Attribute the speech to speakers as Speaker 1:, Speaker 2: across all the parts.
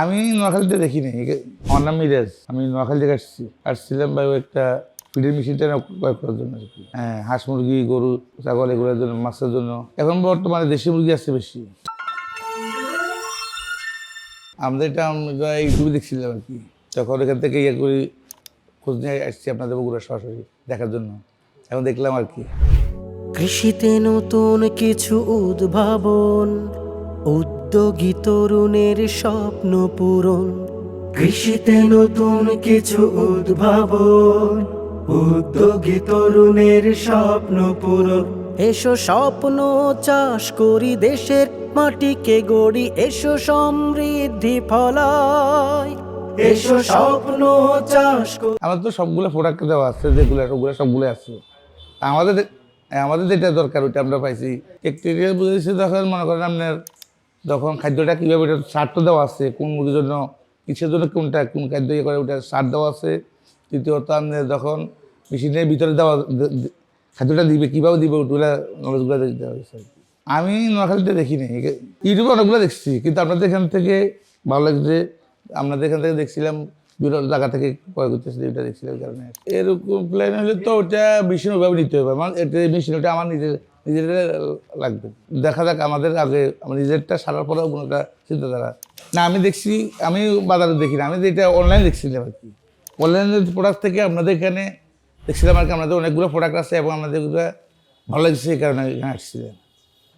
Speaker 1: আমি নোয়াখালীতে দেখিনি। আমার নাম মিরাজ। আমি নোয়াখালী থেকে আসছি। আসছিলাম ওই একটা ফিডের মেশিনটা ক্রয় করার জন্য। আর কি হ্যাঁ হাঁস মুরগি, গরু, ছাগল এগুলোর জন্য, মাছের জন্য। এখন বর্তমানে দেশি মুরগি আসছে বেশি। আমাদের এটা আমরা ইউটিউবে দেখছিলাম আর কি। তখন এখান থেকে ইয়ে করি, খোঁজ নিয়ে আসছি আপনাদের বগুড়া সরাসরি দেখার জন্য। এখন দেখলাম আর কি।
Speaker 2: কৃষিতে নতুন কিছু উদ্ভাবন উদ্যোগী তরুণের স্বপ্ন পূরণ। কৃষিতে নতুন কিছু উদ্ভাবন। উদ্যোগী তরুণের স্বপ্ন পূরণ। এসো স্বপ্ন চাষ করি দেশের মাটিকে গড়ি এসো সমৃদ্ধি ফলায় এসো স্বপ্ন চাষ করি
Speaker 1: আমাদের তো সবগুলো প্রোডাক্ট দেওয়া আছে যেগুলো ওগুলো সবগুলো আছে। আমাদের আমাদের যেটা দরকার ওইটা আমরা পাইছি। ব্যাকটেরিয়া বুঝেছি তখন মনে করেন আপনার তখন খাদ্যটা কীভাবে ওটা সার তো দেওয়া আছে, কোন মুরগির জন্য, কিসের জন্য কোনটা, কোন খাদ্য ইয়ে করে ওটা সার দেওয়া আছে তৃতীয়ত আপনার যখন মেশিনের ভিতরে দেওয়া, খাদ্যটা দিবে, কীভাবে দিবে ওগুলো নলেজগুলো দেওয়া হয়েছে। আমি নোয়াখালীতে দেখিনি ইউটিউবে অনেকগুলো দেখছি, কিন্তু আপনাদের এখান থেকে ভালো লাগছে আপনাদের এখান থেকে দেখছিলাম বিভিন্ন জায়গা থেকে ক্রয় করতেছি, এটা দেখছিলাম কারণে এরকম প্ল্যান হলে তো ওটা মেশিন ওইভাবে নিতে হবে, আমার এটা মেশিন ওটা আমার নিজের নিজের লাগবে। দেখা যাক আমাদের আগে আমার নিজেরটা সারার পরেও কোনোটা চিন্তাধারা। না আমি দেখছি আমি বাজারে দেখি না আমি যেটা অনলাইন দেখছিলাম আর কি অনলাইনের প্রোডাক্ট থেকে আপনাদের এখানে দেখছিলাম আর কি আপনাদের অনেকগুলো প্রোডাক্ট আছে এবং এগুলো ভালো লাগছে এই কারণে এখানে আসছিলেন।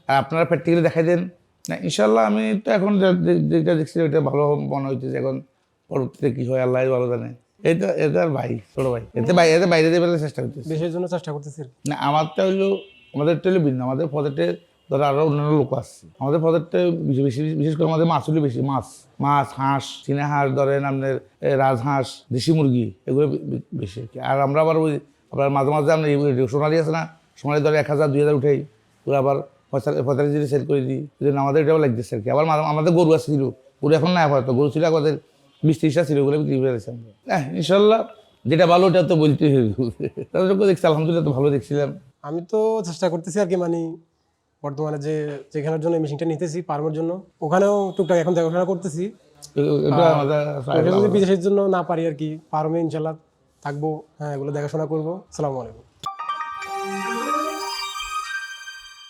Speaker 1: আর আপনারা প্র্যাকটিক্যালি দেখাই দেন। না ইনশাল্লাহ আমি তো এখন যেটা দেখছি ওইটা ভালো মনে হইতেছে। এখন পরবর্তীতে কী হয় আল্লাহ ভালো জানে। এটা এটা আর ভাই ছোটো ভাই। এতে বাইরে এতে বাইরে দেবে চেষ্টা করতেছি।
Speaker 3: দেশের জন্য চেষ্টা করতেছি।
Speaker 1: না আমারটা হইল আমাদেরটা হলো ভিন্ন, আমাদের পদেটে ধরো আরও অন্যান্য লোক আসছে। আমাদের পদেরটা বেশি বেশি বিশেষ করে আমাদের মাছ হলো বেশি, মাছ মাছ, হাঁস, চীনা হাঁস ধরেন আপনার রাজহাঁস, দেশি মুরগি, এগুলো বেশি। আর আমরা আবার ওই, আবার মাঝে মাঝে এই সোনালি আছে না, সোনালি ধরে এক হাজার, দুই হাজার উঠাই, ওরা আবার পঁয়তাল্লিশ দিনে সেল করে দিই। এই জন্য আমাদের এটাও লাগতেছে আর কি। আবার আমাদের গরু আসছিল, গরু এখন না আপাতত, গরু ছিল আমাদের বিশ ত্রিশটা ছিল, ওগুলো বিক্রি করে দিয়েছি হ্যাঁ ইনশাল্লাহ যেটা ভালো ওটা তো তাদেরকে দেখছি, আলহামদুলিল্লাহ তো ভালো দেখছিলাম।
Speaker 3: আমি তো চেষ্টা করতেছি আর কি মানে বর্তমানে যে যেখানের জন্য মেশিনটা নিতেছি ফার্মের জন্য। ওখানেও টুকটাক এখন দেখাশোনা করতেছি। যদি বিদেশের জন্য না পারি আর কি ফার্মে ইনশাল্লাহ থাকব হ্যাঁ এগুলো দেখাশোনা করব। সালামু আলাইকুম।